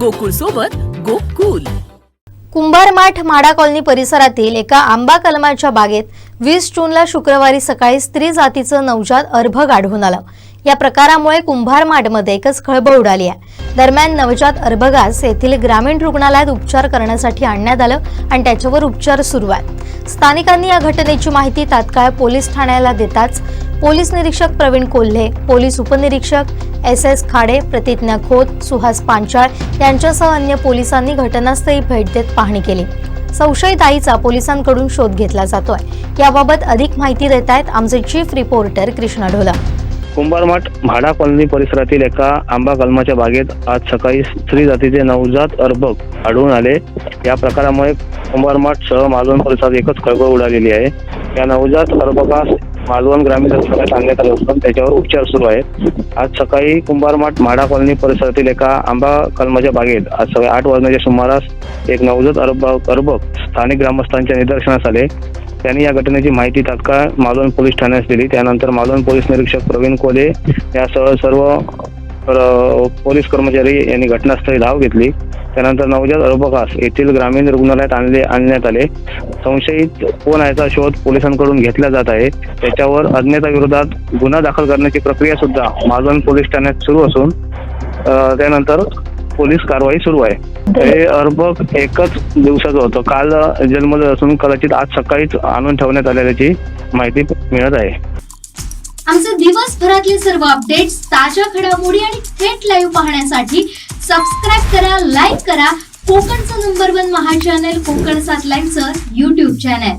गोकुळ सोबत गोकुल. कुंभारमाठ माडा कॉलनी परिसरातील एका आंबा कलमाच्या बागेत वीस जूनला शुक्रवारी सकाळी स्त्री जातीचं नवजात अर्भक आढळून आलं. या प्रकारामुळे कुंभारमाठमध्ये एकच खळबळ उडाली आहे. दरम्यान नवजात अर्भगास येथील ग्रामीण रुग्णालयात उपचार करण्यासाठी आणण्यात आलं आणि त्याच्यावर उपचार सुरू आहेत. स्थानिकांनी या घटनेची माहिती तात्काळ पोलीस ठाण्याला देताच पोलीस निरीक्षक प्रवीण कोल्हे पोलीस उपनिरीक्षक एस एस खाडे प्रतिज्ञा खोत सुहास पांचाळ यांच्यासह अन्य पोलिसांनी घटनास्थळी भेट देत पाहणी केली. संशयित आईचा पोलिसांकडून शोध घेतला जातोय. याबाबत अधिक माहिती देत आहेत आमचे chief reporter Krishna Dhola Kumbharmath MHADA colony परिसरातील एका आंबा कलमाच्या बागेत आज सकाळी स्त्री जातीचे नवजात अर्भक आढळून आले. या प्रकारामुळे कुंभारमाठ सह मालवण परिसरात एकच खळबळ उडालेली आहे. या नवजात अर्भकास मालवण ग्रामीण रुग्णालयात आणण्यात आले असून त्याच्यावर उपचार सुरू आहेत. आज सकाळी कुंभारमाठ म्हाडा कॉलनी परिसरातील एका आंबा कलमाच्या बागेत आज सकाळी आठ वाजण्याच्या सुमारास एक नवजात अर्भक अर्भक स्थानिक ग्रामस्थांच्या निदर्शनास आले. त्यांनी या घटनेची माहिती तात्काळ मालवण पोलीस ठाण्यास दिली. त्यानंतर मालवण पोलीस निरीक्षक प्रवीण कोले यासह सर्व पोलीस कर्मचारी यांनी घटनास्थळी धाव घेतली. त्यानंतर नवजात अर्भकास येथील ग्रामीण रुग्णालयात आणले आणण्यात आले. संशयित कोण याचा शोध पोलिसांकडून घेतला जात आहे. त्याच्यावर अज्ञाता विरोधात गुन्हा दाखल करण्याची प्रक्रिया सुद्धा मालवण पोलीस ठाण्यात सुरू असून त्यानंतर पोलीस कारवाई सुरू आहे. हे अर्भक एकच दिवसाचं होतं. काल जन्मलं असून कदाचित आज सकाळीच आणून ठेवण्यात आल्याची माहिती मिळत आहे. आमचे दिवसभरातले सर्व अपडेट्स ताज्या घडामोडी आणि थेट लाईव्ह पाहण्यासाठी सबस्क्राईब करा लाईक करा. कोकणचं number one Maha channel Konkan सात लाईनचं युट्यूब चॅनल